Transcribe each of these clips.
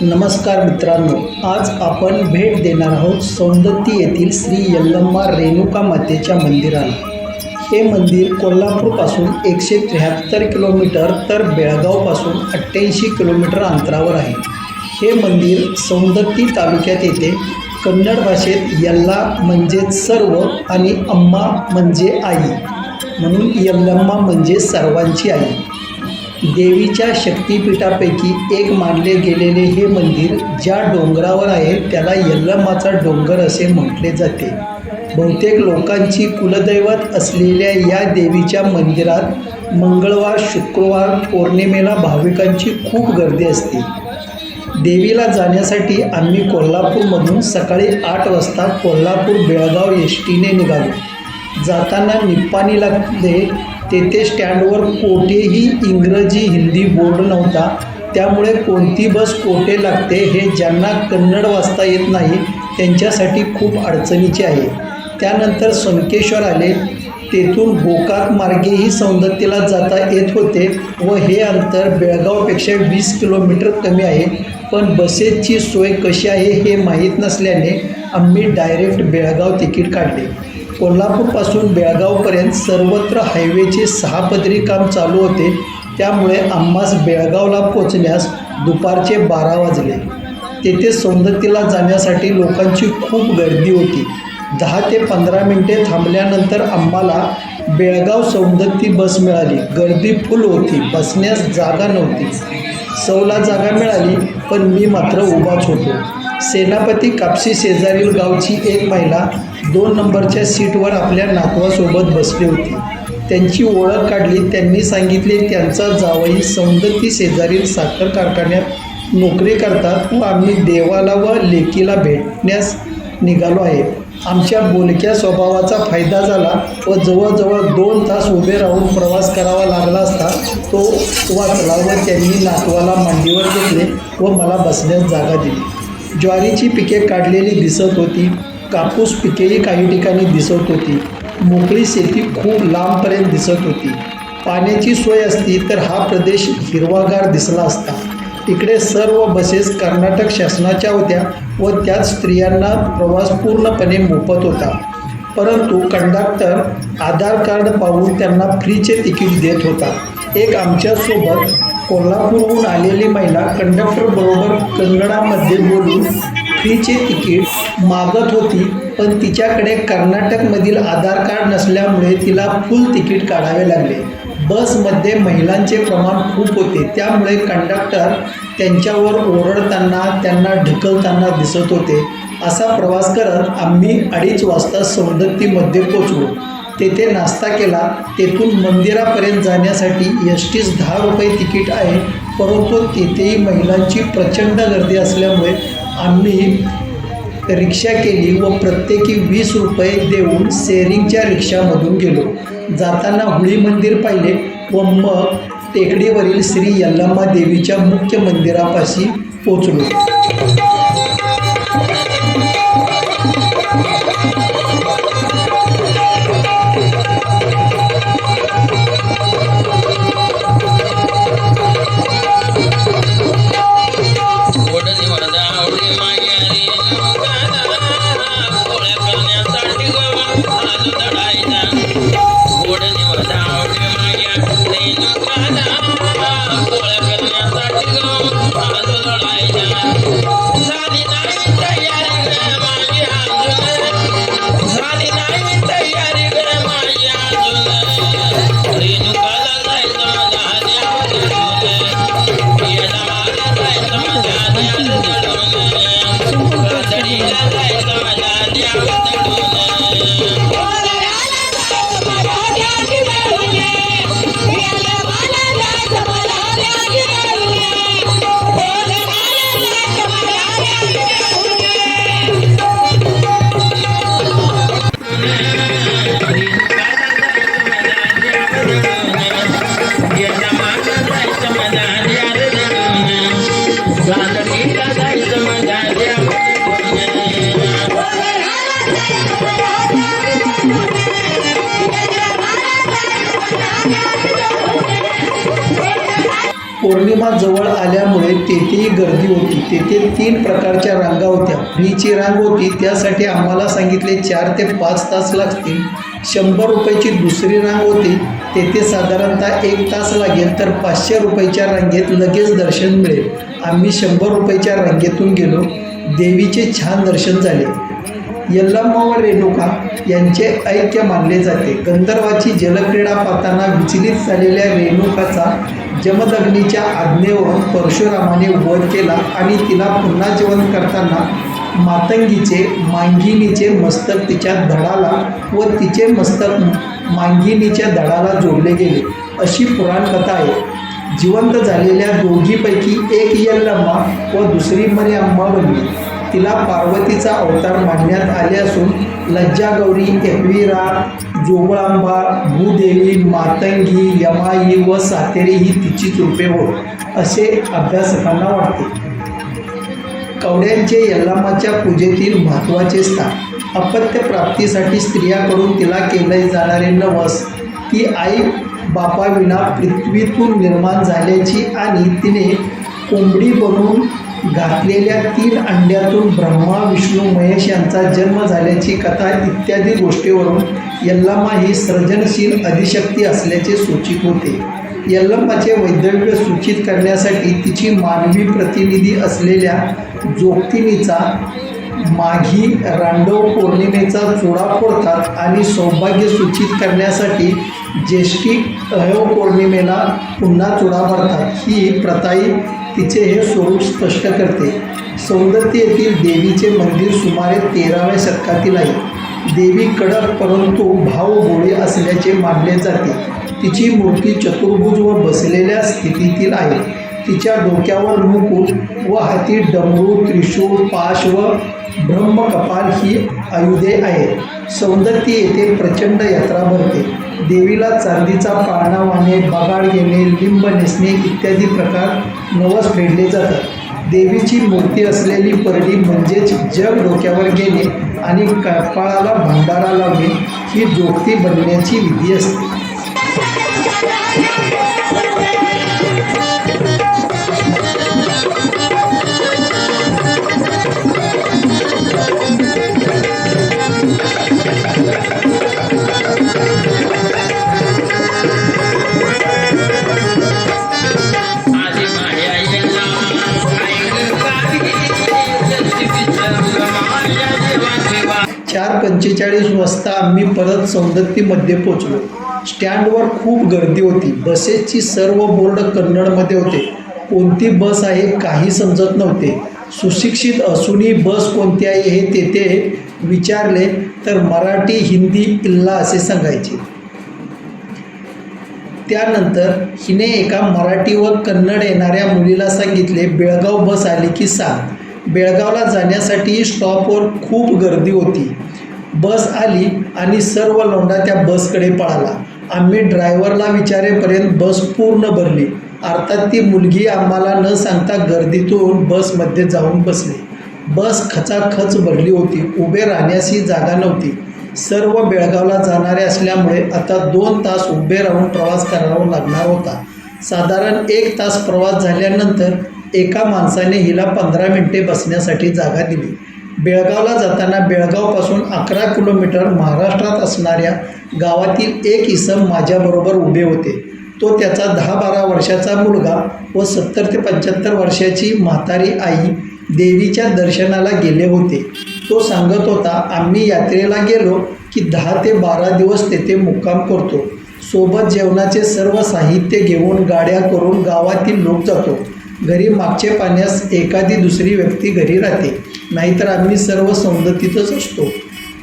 नमस्कार मित्रांनो आज आपण भेट देणार आहोत सौंदती येथील श्री यल्लम्मा रेणुका मातेच्या मंदिराला. हे मंदिर कोल्हापूरपासून एकशे त्र्याहत्तर किलोमीटर तर बेळगावपासून अठ्ठ्याऐंशी किलोमीटर अंतरावर आहे. हे मंदिर सौंदती तालुक्यात येते. कन्नड भाषेत यल्ला म्हणजे सर्व आणि अम्मा म्हणजे आई. म्हणून यल्लम्मा म्हणजे सर्वांची आई. देवीच्या शक्तिपीठापैकी एक मानले गेलेले हे मंदिर ज्या डोंगरावर आहे त्याला यल्लमाचा डोंगर असे म्हटले जाते. बहुतेक लोकांची कुलदैवत असलेल्या या देवीच्या मंदिरात मंगळवार शुक्रवार पौर्णिमेला भाविकांची खूप गर्दी असते. देवीला जाण्यासाठी आम्ही कोल्हापूरमधून सकाळी आठ वाजता कोल्हापूर बेळगाव एस टीने निघालो. जाताना निप्पाणी लागले तेथे स्टँडवर कोठेही इंग्रजी हिंदी बोर्ड नव्हता. त्यामुळे कोणती बस कोठे लागते हे ज्यांना कन्नड वाचता येत नाही त्यांच्यासाठी खूप अडचणीचे आहे. त्यानंतर संकेश्वर आले. तेथून गोकाक मार्गेही सौंदत्तीला जाता येत होते व हे अंतर बेळगावपेक्षा वीस किलोमीटर कमी आहे. पण बसेसची सोय कशी आहे हे माहीत नसल्याने आम्ही डायरेक्ट बेळगाव तिकीट काढले. कोल्हापूरपासून बेळगावपर्यंत सर्वत्र हायवेचे सहा पदरी काम चालू होते. त्यामुळे आम्हास बेळगावला पोचण्यास दुपारचे बारा वाजले. तेथे सौंदतीला जाण्यासाठी लोकांची खूप गर्दी होती. दहा ते पंधरा मिनटे थांबल्यानंतर आम्हाला बेळगाव सौंदती बस मिळाली. गर्दी फुल होती. बसण्यास जागा नव्हती. सौला जागा मिळाली पण मी मात्र उभाच होतो. सेनापती कापशी शेजारील गावची एक महिला दोन नंबरच्या सीटवर आपल्या नातवासोबत बसली होती. त्यांची ओळख काढली त्यांनी सांगितले त्यांचा जावई सौंदती शेजारील साखर कारखान्यात नोकरी करतात व आम्ही देवाला व लेकीला भेटण्यास निघालो आहे. आमच्या बोलक्या स्वभावाचा फायदा झाला व जवळजवळ दोन तास उभे राहून प्रवास करावा लागला असता तो वाचला व त्यांनी नातवाला मांडीवर घेतले व मला बसण्यास जागा दिली. ज्वारीची पिके काढलेली दिसत होती. कापूस पिकेही काही ठिकाणी दिसत होती. मोकळी शेती खूप लांबपर्यंत दिसत होती. पाण्याची सोय असती तर हा प्रदेश हिरवागार दिसला असता. इकडे सर्व बसेस कर्नाटक शासनाच्या होत्या व त्यात स्त्रियांना प्रवास पूर्णपणे मोफत होता. परंतु कंडक्टर आधार कार्ड पाहून त्यांना फ्रीचे तिकीट देत होता. एक आमच्यासोबत कोल्हापूरहून आलेली महिला कंडक्टरबरोबर कन्नडामध्ये बोलून फ्रीचे तिकीट मागत होती पण तिच्याकडे कर्नाटकमधील आधार कार्ड नसल्यामुळे तिला फुल तिकीट काढावे लागले. बसमध्ये महिलांचे प्रमाण खूप होते त्यामुळे कंडक्टर त्यांच्यावर ओरडताना त्यांना ढकलताना दिसत होते. असा प्रवास करत आम्ही अडीच वाजता सवदत्तीमध्ये पोचलो तेथे नाश्ता केला. तेथून मंदिरापर्यंत जाण्यासाठी एस टीस दहा रुपये तिकीट आहे. परंतु तेथेही महिलांची प्रचंड गर्दी असल्यामुळे आम्ही रिक्षा केली व प्रत्येकी वीस रुपये देऊन सेरिंगच्या रिक्षामधून गेलो. जाताना हुळी मंदिर पाहिले व मग टेकडीवरील श्री यल्लम्मा देवीच्या मुख्य मंदिरापाशी पोचलो. जायचं पौर्णिमा जवळ आल्यामुळे तेथेही गर्दी होती. तेथे तीन प्रकारच्या रांगा होत्या. फ्रीची रांग होती. त्यासाठी आम्हाला सांगितले चार ते पाच तास लागतील. शंभर रुपयाची दुसरी रांग होती. तेथे साधारणतः एक तास लागेल तर पाचशे रुपयाच्या रांगेत लगेच दर्शन मिळेल. आम्ही शंभर रुपयाच्या रांगेतून गेलो. देवीचे छान दर्शन झाले. यल्लम्मा व रेणुका यांचे ऐक्य मानले जाते. गंधर्वाची जलक्रीडा पाहताना विचलित झालेल्या रेणुकाचा जमदग्नीच्या आज्ञेवरून परशुरामाने वध केला आणि तिला पुन्हा जिवंत करताना मातंगीचे मांगिनीचे मस्तक तिच्या धडाला व तिचे मस्तक मांगिनीच्या धडाला जोडले गेले. अशी पुराणकथा आहे. जिवंत झालेल्या दोघीपैकी एक यल्लम्मा व दुसरी मरिअम्मा बनली. तिला पार्वतीचा अवतार मानण्यात आले असून लज्जागौरी एकवीरा जोगळांबा भूदेवी मातंगी यमाई व सातेरी ही तिचीच रूपे होत असे अभ्यासकांना वाटते. कवड्यांचे यल्लामाच्या पूजेतील महत्त्वाचे स्थान. अपत्य प्राप्तीसाठी स्त्रियाकडून तिला केले जाणारे नवस. ती आई बापाविना पृथ्वीतून निर्माण झाल्याची आणि तिने कोंबडी बनून घातलेल्या तीन अंड्यातून ब्रह्मा विष्णू महेश यांचा जन्म झाल्याची कथा इत्यादी गोष्टीवरून यल्लामा ही सर्जनशील अधिशक्ती असल्याचे सूचित होते. यल्लम्माचे वैद्यव्य सूचित करण्यासाठी तिची मानवी प्रतिनिधी असलेल्या जोगतिनीचा माघी रांडव पौर्णिमेचा चुडा फोडतात आणि सौभाग्य सूचित करण्यासाठी ज्येष्ठी अहव पौर्णिमेला पुन्हा चुडा भरतात. ही प्रथाही तिचे हे स्वरूप स्पष्ट करते. सौंदर्य येथील देवीचे मंदिर सुमारे तेराव्या शतकातील आहे. देवी कडक परंतु भावगोळी असल्याचे मानले जाते. तिची मूर्ती चतुर्भुज व बसलेल्या स्थितीतील आहे. तिच्या डोक्यावर मुकुट व हाती डमरू त्रिशूळ पाश व ब्रह्मकपाल ही आयुधे आहेत सौंदर्य येथे प्रचंड यात्रा भरते. देवीला चांदीचा पाळणा वाहणे बगाड घेणे लिंब नेसणे इत्यादी प्रकार नवस फेडले जातात. देवीची मूर्ती असलेली परडी म्हणजेच जग डोक्यावर घेणे आणि कपाळाला भांडारा लावणे ही जोगती बनण्याची विधी असते. चार पंचेचाळीस वाजता आम्ही परत सौंदत्तीमध्ये पोचलो स्टँडवर खूप गर्दी होती. बसेसची सर्व बोर्ड कन्नडमध्ये होते. कोणती बस आहे काही समजत नव्हते. सुशिक्षित असूनही बस कोणती आहे हे तेथे विचारले तर मराठी हिंदी इल्ला असे सांगायचे. त्यानंतर हिने एका मराठी व कन्नड येणाऱ्या मुलीला सांगितले बेळगाव बस आली की सांग. बेळगावला जाण्यासाठी स्टॉपवर खूप गर्दी होती. बस आली आणि सर्व लोंढा त्या बसकडे पळाला. आम्ही ड्रायव्हरला विचारेपर्यंत बस पूर्ण भरली. अर्थात ती मुलगी आम्हाला न सांगता गर्दीतून बसमध्ये जाऊन बसली. बस खचाखच भरली होती. उभे राहण्यासही जागा नव्हती. सर्व बेळगावला जाणारे असल्यामुळे आता दोन तास उभे राहून प्रवास करावा लागणार होता. साधारण एक तास प्रवास झाल्यानंतर एका माणसाने हिला पंधरा मिनिटे बसण्यासाठी जागा दिली. बेळगावला जाताना बेळगावपासून अकरा किलोमीटर महाराष्ट्रात असणाऱ्या गावातील एक इसम माझ्याबरोबर उभे होते. तो त्याचा दहा बारा वर्षाचा मुलगा व सत्तर ते पंच्याहत्तर वर्षाची म्हातारी आई देवीच्या दर्शनाला गेले होते. तो सांगत होता आम्ही यात्रेला गेलो की दहा ते बारा दिवस तेथे मुक्काम करतो. सोबत जेवणाचे सर्व साहित्य घेऊन गाड्या करून गावातील लोक जातो. घरी मागचे पाण्यास एखादी दुसरी व्यक्ती घरी राहते. नाहीतर आम्ही सर्व सवलतीतच असतो.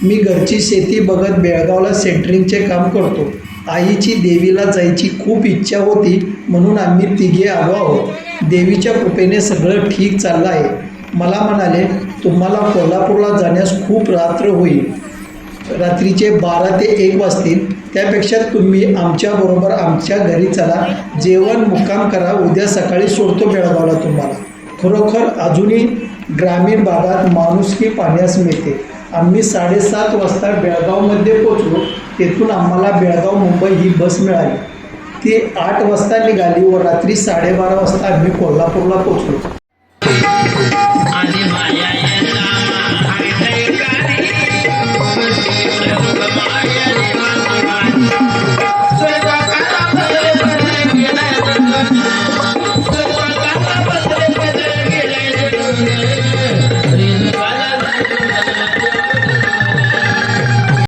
मी घरची शेती बघत बेळगावला सेंटरिंगचे काम करतो. आईची देवीला जायची खूप इच्छा होती म्हणून आम्ही तिघे आलो आहोत. देवीच्या कृपेने सगळं ठीक चाललं आहे. मला म्हणाले तुम्हाला कोल्हापूरला जाण्यास खूप रात्र होईल. रात्रीचे बारा ते एक वाजतील. त्यापेक्षा तुम्ही आमच्याबरोबर आमच्या घरी चला. जेवण मुक्काम करा. उद्या सकाळी सोडतो बेळगावला तुम्हाला. खरोखर अजूनही ग्रामीण भागात माणुसकी पाहण्यास मिळते. आम्ही साडेसात वाजता बेळगावमध्ये पोचलो. तेथून आम्हाला बेळगाव मुंबई ही बस मिळाली. ती आठ वाजता निघाली व रात्री साडेबारा वाजता आम्ही कोल्हापूरला पोचलो.